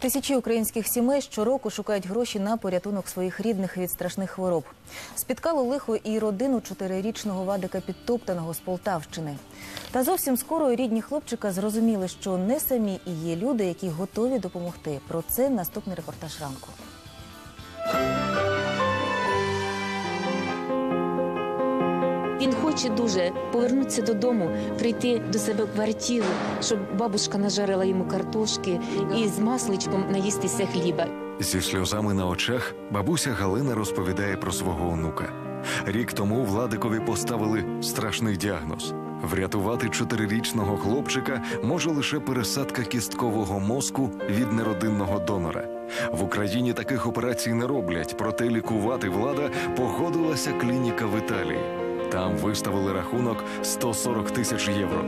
Тисячі українських сімей щороку шукають гроші на порятунок своїх рідних від страшних хвороб. Спіткало лихо і родину чотирирічного Вадика Підтоптаного з Полтавщини. Та зовсім скоро рідні хлопчика зрозуміли, що не самі і є люди, які готові допомогти. Про це наступний репортаж ранку. Він хоче дуже повернутися додому, прийти до себе в квартиру, щоб бабушка нажарила йому картошки і з масличком наїстися хліба. Зі сльозами на очах бабуся Галина розповідає про свого онука. Рік тому Владикові поставили страшний діагноз. Врятувати чотирирічного хлопчика може лише пересадка кісткового мозку від неродинного донора. В Україні таких операцій не роблять, проте лікувати влада погодилася клініка в Італії. Там виставили рахунок 140 тисяч євро.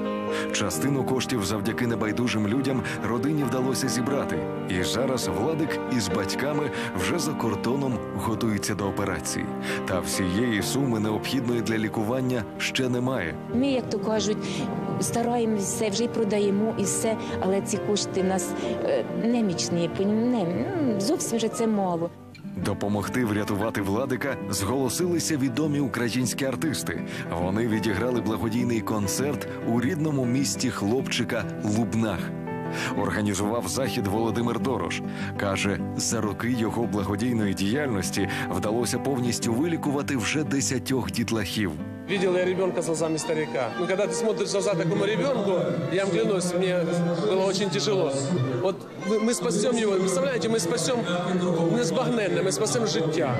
Частину коштів завдяки небайдужим людям родині вдалося зібрати. І зараз Владик із батьками вже за кордоном готується до операції. Та всієї суми необхідної для лікування ще немає. Ми, як то кажуть, стараємося вже й продаємо і все, але ці кошти в нас е, немічні, не, зовсім вже це мало. Допомогти врятувати владика зголосилися відомі українські артисти. Вони відіграли благодійний концерт у рідному місті хлопчика Лубнах. Організував захід Володимир Дорош. Каже, за роки його благодійної діяльності вдалося повністю вилікувати вже десятьох дітлахів. Видел я ребенка с глазами старика. Ну, когда ты смотришь в глаза такому ребенку, я вам клянусь, мне было очень тяжело. Вот мы, мы спасем его, представляете, мы спасем незбагненне, ми спасем життя.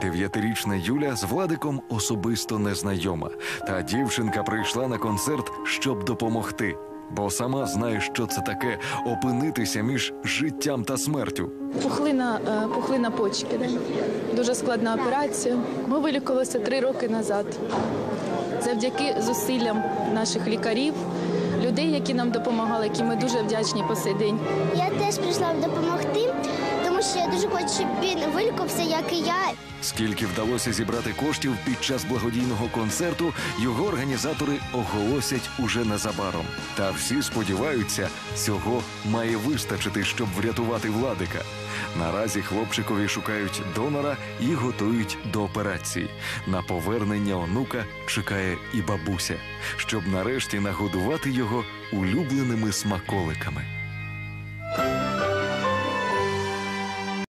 Дев'ятирічна Юля з Владиком особисто незнайома. Та дівчинка прийшла на концерт, щоб допомогти. Бо сама знає, що це таке опинитися між життям та смертю. Пухлина, е, пухлина почки. Да? Дуже складна операція. Ми вилікувалися три роки назад. Завдяки зусиллям наших лікарів, людей, які нам допомагали, які ми дуже вдячні по сей день. Я теж прийшла допомогти, тому що я дуже хочу, щоб він вилікувався, як і я. Скільки вдалося зібрати коштів під час благодійного концерту, його організатори оголосять уже незабаром. Та всі сподіваються, цього має вистачити, щоб врятувати владика. Наразі хлопчикові шукають донора і готують до операції. На повернення онука чекає і бабуся, щоб нарешті нагодувати його улюбленими смаколиками.